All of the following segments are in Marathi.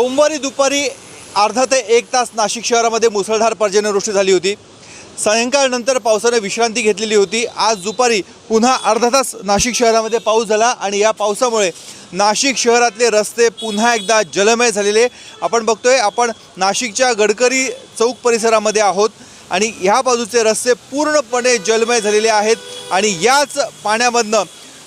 सोमवारी दुपारी अर्धा ते एक तास नाशिक शहरामध्ये मुसळधार पर्जन्यवृष्टी झाली होती. सायंकाळनंतर पावसाने विश्रांती घेतलेली होती. आज दुपारी पुन्हा अर्धा तास नाशिक शहरामध्ये पाऊस झाला आणि या पावसामुळे नाशिक शहरातले रस्ते पुन्हा एकदा जलमय झालेले. आपण बघतोय आपण नाशिकच्या गडकरी चौक परिसरामध्ये आहोत आणि ह्या बाजूचे रस्ते पूर्णपणे जलमय झालेले आहेत आणि याच पाण्यामधनं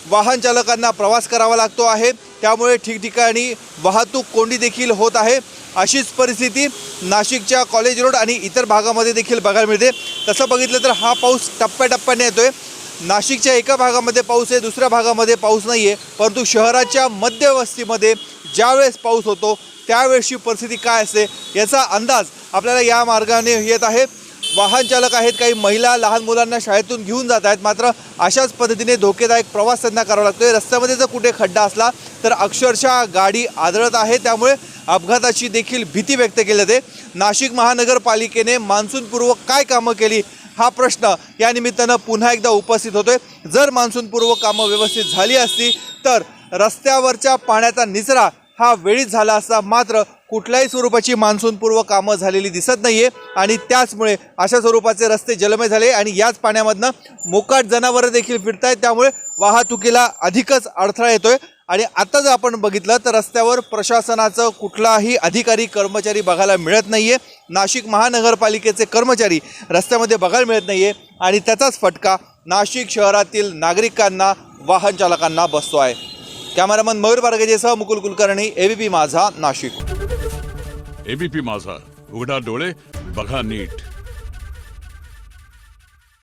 वाहन चालकांना प्रवास करावा लागतो आहे. त्यामुळे ठिकठिकाणी वाहतूक कोंडी देखील होत आहे. अशीच परिस्थिती नाशिकच्या कॉलेज रोड आणि इतर भागामध्ये देखील बघायला मिळते. तसं बघितलं तर हा पाऊस टप्प्याटप्प्याने येतो आहे नाशिकच्या एका भागामध्ये पाऊस आहे दुसऱ्या भागामध्ये पाऊस नाही आहे परंतु शहराच्या मध्यवस्तीमध्ये ज्यावेळेस पाऊस होतो त्यावेळेसची परिस्थिती काय असते याचा अंदाज आपल्याला या मार्गाने येत आहे. वाहन चालक आहेत काही महिला लहान मुलांना शाळेतून घेऊन जात आहेत. मात्र अशाच पद्धतीने धोकेदायक प्रवास त्यांना करावा लागतोय. रस्त्यामध्ये जर कुठे खड्डा असला तर अक्षरशः गाडी आदळत आहे. त्यामुळे अपघाताची देखील भीती व्यक्त केली जाते. नाशिक महानगरपालिकेने मान्सूनपूर्व काय कामं केली हा प्रश्न या निमित्तानं पुन्हा एकदा उपस्थित होतोय. जर मान्सूनपूर्व कामं व्यवस्थित झाली असती तर रस्त्यावरच्या पाण्याचा निचरा हा वेळीच झाला असता मात्र कुठल्याही स्वरूपाची मान्सूनपूर्व कामं झालेली दिसत नाही आहे आणि त्याचमुळे अशा स्वरूपाचे रस्ते जलमय झाले आणि याच पाण्यामधनं मोकाट जनावरं देखील फिरत आहेत त्यामुळे वाहतुकीला अधिकच अडथळा येतोय. आणि आता जर आपण बघितलं तर रस्त्यावर प्रशासनाचं कुठलाही अधिकारी कर्मचारी बघायला मिळत नाही आहे नाशिक महानगरपालिकेचे कर्मचारी रस्त्यामध्ये बघायला मिळत नाही आहे आणि त्याचाच फटका नाशिक शहरातील नागरिकांना वाहन चालकांना बसतो आहे. कॅमेरामन मयूर बारगेजेसह मुकुल कुलकर्णी एबीपी माझा नाशिक. एबीपी माझा. उघडा डोळे बघा नीट.